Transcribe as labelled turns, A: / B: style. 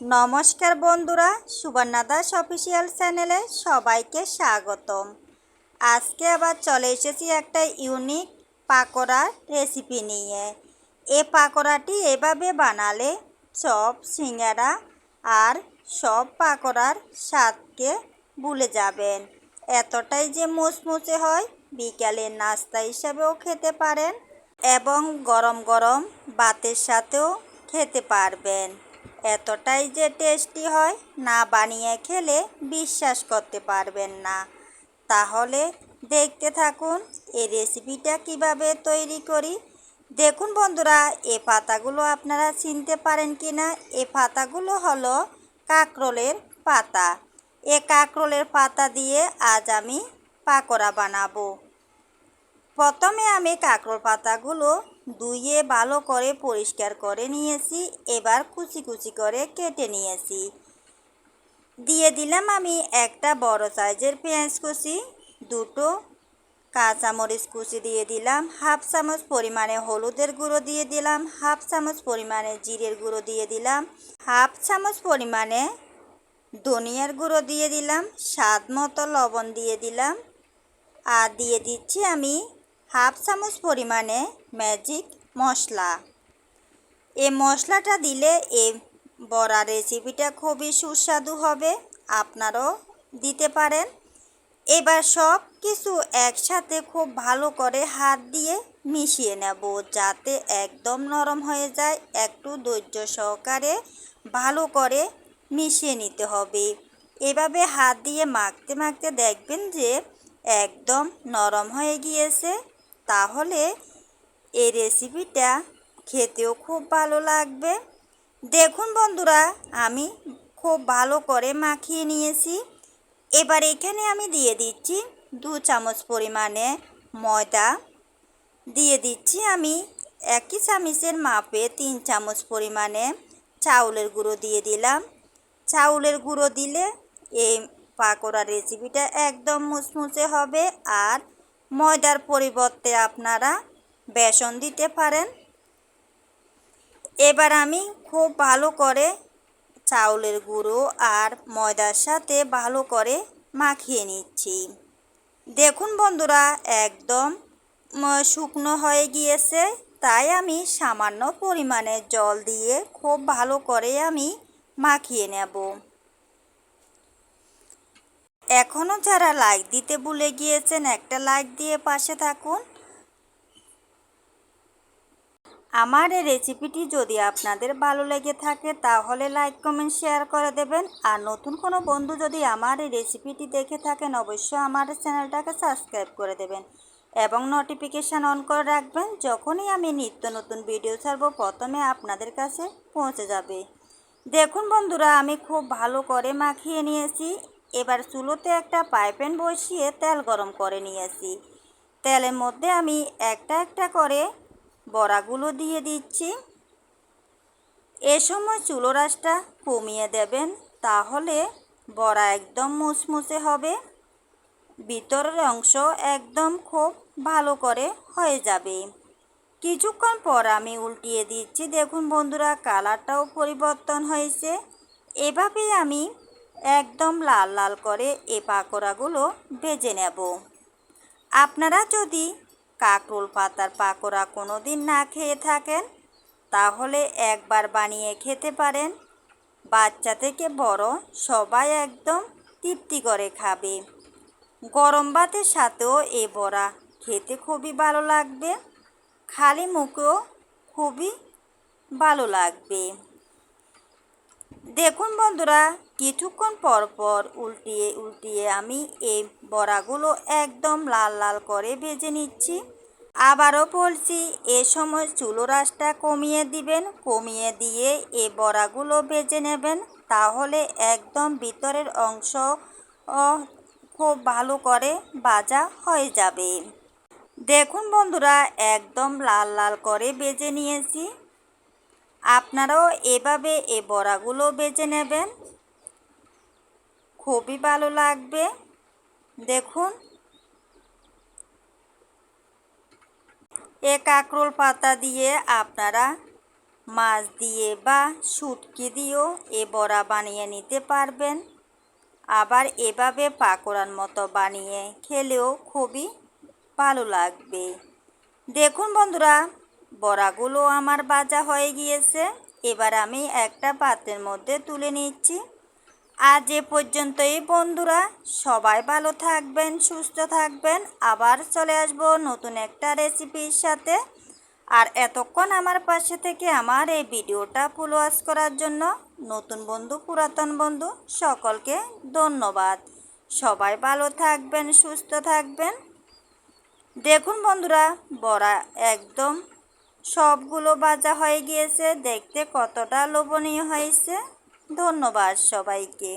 A: নমস্কার বন্ধুরা, সুবর্ণা দাস অফিসিয়াল চ্যানেলে সবাইকে স্বাগতম। আজকে আবার চলে এসেছি একটা ইউনিক পাকোড়ার রেসিপি নিয়ে। এ পাকোড়াটি এভাবে বানালে চপ সিঙ্গারা আর সব পাকোড়ার স্বাদকে ভুলে যাবেন। এতটাই যে মুচমুচে হয়, বিকালের নাস্তা হিসাবেও খেতে পারেন এবং গরম গরম ভাতের সাথেও খেতে পারবেন। এতটাই যে টেস্টি হয়, না বানিয়ে খেলে বিশ্বাস করতে পারবেন না। তাহলে দেখতে থাকুন, এই রেসিপিটা কীভাবে তৈরি করি। দেখুন বন্ধুরা, এ পাতাগুলো আপনারা চিনতে পারেন কি না এ পাতাগুলো হলো কাঁকরোলের পাতা। এ কাঁকরোলের পাতা দিয়ে আজ আমি পাকোড়া বানাবো। প্রথমে আমি কাঁকরোল পাতাগুলো ধুয়ে ভালো করে পরিষ্কার করে নিয়েছি। এবার কুচি কুচি করে কেটে নিয়েছি। দিয়ে দিলাম আমি একটা বড় সাইজের পেঁয়াজ কুচি, দুটো কাঁচামরিচ কুচি দিয়ে দিলাম, হাফ চামচ পরিমাণে হলুদের গুঁড়ো দিয়ে দিলাম, হাফ চামচ পরিমাণে জিরের গুঁড়ো দিয়ে দিলাম, হাফ চামচ পরিমাণে ধনিয়ার গুঁড়ো দিয়ে দিলাম, স্বাদ মতো লবণ দিয়ে দিলাম। আর দিয়ে দিচ্ছি আমি হাফ চামচ পরিমাণে ম্যাজিক মশলা এই মশলাটা দিলে এই বড়া রেসিপিটা খুবই সুস্বাদু হবে, আপনারাও দিতে পারেন। এবার সব কিছু একসাথে খুব ভালো করে হাত দিয়ে মিশিয়ে নেব, যাতে একদম নরম হয়ে যায়। একটু ধৈর্য সহকারে ভালো করে মিশিয়ে নিতে হবে। এভাবে হাত দিয়ে মাখতে মাখতে দেখবেন যে একদম নরম হয়ে গিয়েছে। তাহলে এই রেসিপিটা খেতেও খুব ভালো লাগবে। দেখুন বন্ধুরা, আমি খুব ভালো করে মাখিয়ে নিয়েছি। এবার এখানে আমি দিয়ে দিচ্ছি দু চামচ পরিমাণে ময়দা। দিয়ে দিচ্ছি আমি একই চামচের মাপে তিন চামচ পরিমাণে চাউলের গুঁড়ো দিয়ে দিলাম। চাউলের গুঁড়ো দিলে এই পাকোড়া রেসিপিটা একদম মুচমুচে হবে আর ময়দার পরিবর্তে আপনারা বেসন দিতে পারেন। এবার আমি খুব ভালো করে চাউলের গুঁড়ো আর ময়দার সাথে ভালো করে মাখিয়ে নিচ্ছি। দেখুন বন্ধুরা, একদম শুকনো হয়ে গিয়েছে, তাই আমি সামান্য পরিমাণে জল দিয়ে খুব ভালো করে আমি মাখিয়ে নেব। এখনও যারা লাইক দিতে ভুলে গিয়েছেন, একটা লাইক দিয়ে পাশে থাকুন। আমার এই রেসিপিটি যদি আপনাদের ভালো লেগে থাকে, তাহলে লাইক কমেন্ট শেয়ার করে দেবেন। আর নতুন কোনো বন্ধু যদি আমার এই রেসিপিটি দেখে থাকেন, অবশ্যই আমার চ্যানেলটাকে সাবস্ক্রাইব করে দেবেন। এবং নোটিফিকেশান অন করে রাখবেন, যখনই আমি নিত্য নতুন ভিডিও ছাড়বো, প্রথমে আপনাদের কাছে পৌঁছে যাবে। দেখুন বন্ধুরা, আমি খুব ভালো করে মাখিয়ে নিয়েছি। এবার চুলোতে একটা পাইপেন বসিয়ে তেল গরম করে নিয়েছি তেলের মধ্যে আমি একটা একটা করে বড়াগুলো দিয়ে দিচ্ছি। এ সময় চুলো রাসটা কমিয়ে দেবেন, তাহলে বড়া একদম মুচমুচে হবে। ভিতরের অংশ একদম খুব ভালো করে হয়ে যাবে। কিছুক্ষণ পর আমি উল্টিয়ে দিচ্ছি। দেখুন বন্ধুরা, কালারটাও পরিবর্তন হয়েছে। এভাবেই আমি একদম লাল লাল করে এ পাকোড়াগুলো ভেজে নেব। আপনারা যদি কাকরোল পাতার পাকোড়া কোনো দিন না খেয়ে থাকেন, তাহলে একবার বানিয়ে খেতে পারেন। বাচ্চা থেকে বড় সবাই একদম তৃপ্তি করে খাবে। গরম ভাতের সাথেও এ বড়া খেতে খুবই ভালো লাগবে। খালি মুখেও খুবই ভালো লাগবে। দেখুন বন্ধুরা কিছুক্ষণ পর পর উল্টিয়ে উল্টিয়ে আমি এই বড়াগুলো একদম লাল লাল করে ভেজে নিচ্ছি। আবারও বলছি, এ সময় চুলো রাসটা কমিয়ে দিবেন, কমিয়ে দিয়ে এ বড়াগুলো ভেজে নেবেন। তাহলে একদম ভিতরের অংশ খুব ভালো করে ভাজা হয়ে যাবে। দেখুন বন্ধুরা, একদম লাল লাল করে বেজে নিয়েছি। আপনারাও এভাবে এ বড়াগুলো বেজে নেবেন। খুবই ভালো লাগবে। দেখুন। এ কাঁকরোল পাতা দিয়ে আপনারা মাছ দিয়ে বা শুটকি দিয়েও এ বড়া বানিয়ে নিতে পারবেন। আবার এভাবে পাকোড়ার মতো বানিয়ে খেলেও খুবই ভালো লাগবে। দেখুন বন্ধুরা, বড়াগুলো আমার ভাজা হয়ে গিয়েছে। এবার আমি একটা পাত্রের মধ্যে তুলে নিচ্ছি। আজ এ পর্যন্তই, বন্ধুরা। সবাই ভালো থাকবেন, সুস্থ থাকবেন। আবার চলে আসব নতুন একটা রেসিপির সাথে। আর এতক্ষণ আমার পাশে থেকে আমার এই ভিডিওটা ফুল ওয়াশ করার জন্য নতুন বন্ধু, পুরাতন বন্ধু, সকলকে ধন্যবাদ। সবাই ভালো থাকবেন, সুস্থ থাকবেন। দেখুন বন্ধুরা, বড়া একদম সবগুলো ভাজা হয়ে গিয়েছে। দেখতে কতটা লোভনীয় হয়েছে। ধন্যবাদ সবাইকে।